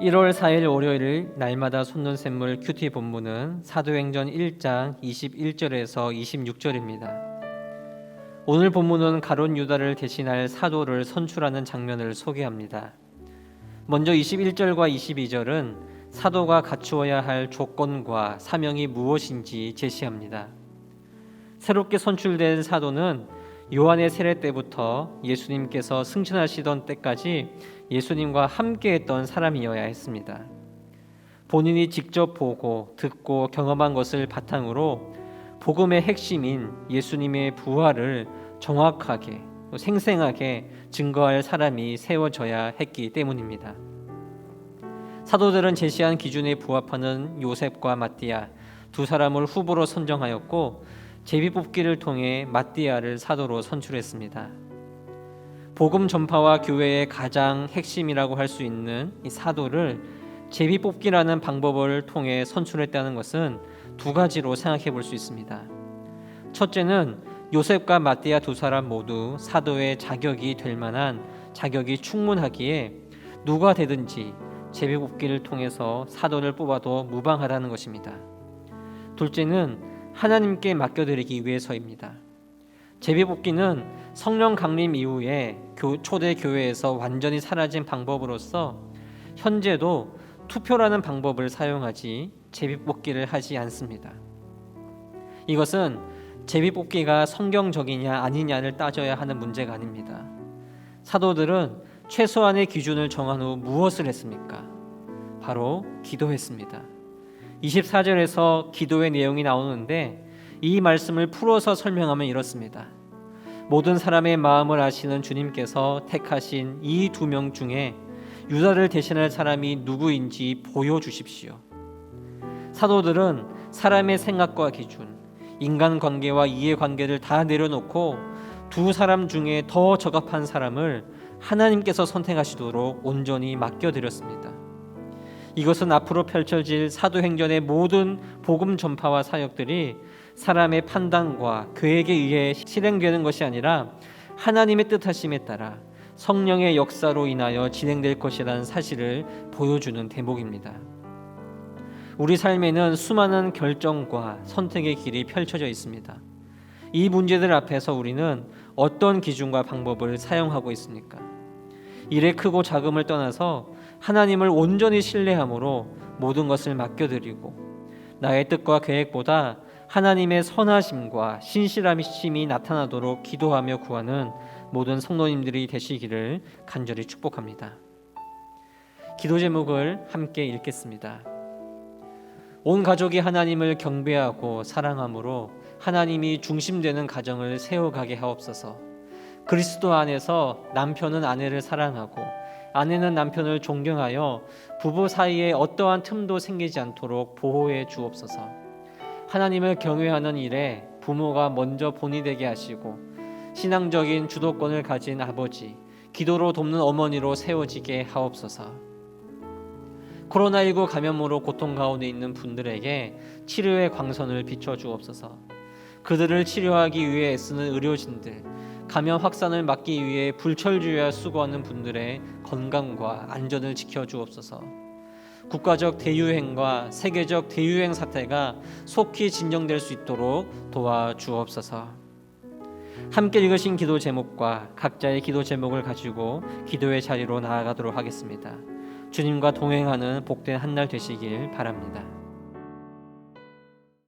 1월 4일 월요일 날마다 솟는 샘물 큐티 본문은 사도행전 1장 21절에서 26절입니다. 오늘 본문은 가론 유다를 대신할 사도를 선출하는 장면을 소개합니다. 먼저 21절과 22절은 사도가 갖추어야 할 조건과 사명이 무엇인지 제시합니다. 새롭게 선출된 사도는 요한의 세례 때부터 예수님께서 승천하시던 때까지 예수님과 함께했던 사람이어야 했습니다. 본인이 직접 보고 듣고 경험한 것을 바탕으로 복음의 핵심인 예수님의 부활을 정확하게 또 생생하게 증거할 사람이 세워져야 했기 때문입니다. 사도들은 제시한 기준에 부합하는 요셉과 마띠아 두 사람을 후보로 선정하였고 제비 뽑기를 통해 마띠아를 사도로 선출했습니다. 복음 전파와 교회의 가장 핵심이라고 할 수 있는 이 사도를 제비 뽑기라는 방법을 통해 선출했다는 것은 두 가지로 생각해 볼 수 있습니다. 첫째는 요셉과 마띠아 두 사람 모두 사도의 자격이 될 만한 자격이 충분하기에 누가 되든지 제비 뽑기를 통해서 사도를 뽑아도 무방하다는 것입니다. 둘째는 하나님께 맡겨드리기 위해서입니다. 제비뽑기는 성령 강림 이후에 초대 교회에서 완전히 사라진 방법으로서 현재도 투표라는 방법을 사용하지 제비뽑기를 하지 않습니다. 이것은 제비뽑기가 성경적이냐 아니냐를 따져야 하는 문제가 아닙니다. 사도들은 최소한의 기준을 정한 후 무엇을 했습니까? 바로 기도했습니다. 24절에서 기도의 내용이 나오는데 이 말씀을 풀어서 설명하면 이렇습니다. 모든 사람의 마음을 아시는 주님께서 택하신 이 두 명 중에 유다를 대신할 사람이 누구인지 보여 주십시오. 사도들은 사람의 생각과 기준, 인간 관계와 이해 관계를 다 내려놓고 두 사람 중에 더 적합한 사람을 하나님께서 선택하시도록 온전히 맡겨 드렸습니다. 이것은 앞으로 펼쳐질 사도행전의 모든 복음 전파와 사역들이 사람의 판단과 그에게 의해 실행되는 것이 아니라 하나님의 뜻하심에 따라 성령의 역사로 인하여 진행될 것이라는 사실을 보여주는 대목입니다. 우리 삶에는 수많은 결정과 선택의 길이 펼쳐져 있습니다. 이 문제들 앞에서 우리는 어떤 기준과 방법을 사용하고 있습니까? 일의 크고 작음을 떠나서 하나님을 온전히 신뢰함으로 모든 것을 맡겨드리고 나의 뜻과 계획보다 하나님의 선하심과 신실함이 나타나도록 기도하며 구하는 모든 성도님들이 되시기를 간절히 축복합니다. 기도 제목을 함께 읽겠습니다. 온 가족이 하나님을 경배하고 사랑함으로 하나님이 중심되는 가정을 세워가게 하옵소서. 그리스도 안에서 남편은 아내를 사랑하고 아내는 남편을 존경하여 부부 사이에 어떠한 틈도 생기지 않도록 보호해 주옵소서. 하나님을 경외하는 일에 부모가 먼저 본이 되게 하시고 신앙적인 주도권을 가진 아버지, 기도로 돕는 어머니로 세워지게 하옵소서. 코로나19 감염으로 고통 가운데 있는 분들에게 치료의 광선을 비춰 주옵소서. 그들을 치료하기 위해 애쓰는 의료진들, 감염 확산을 막기 위해 불철주야 수고하는 분들의 건강과 안전을 지켜 주옵소서. 국가적 대유행과 세계적 대유행 사태가 속히 진정될 수 있도록 도와 주옵소서. 함께 읽으신 기도 제목과 각자의 기도 제목을 가지고 기도의 자리로 나아가도록 하겠습니다. 주님과 동행하는 복된 한 날 되시길 바랍니다.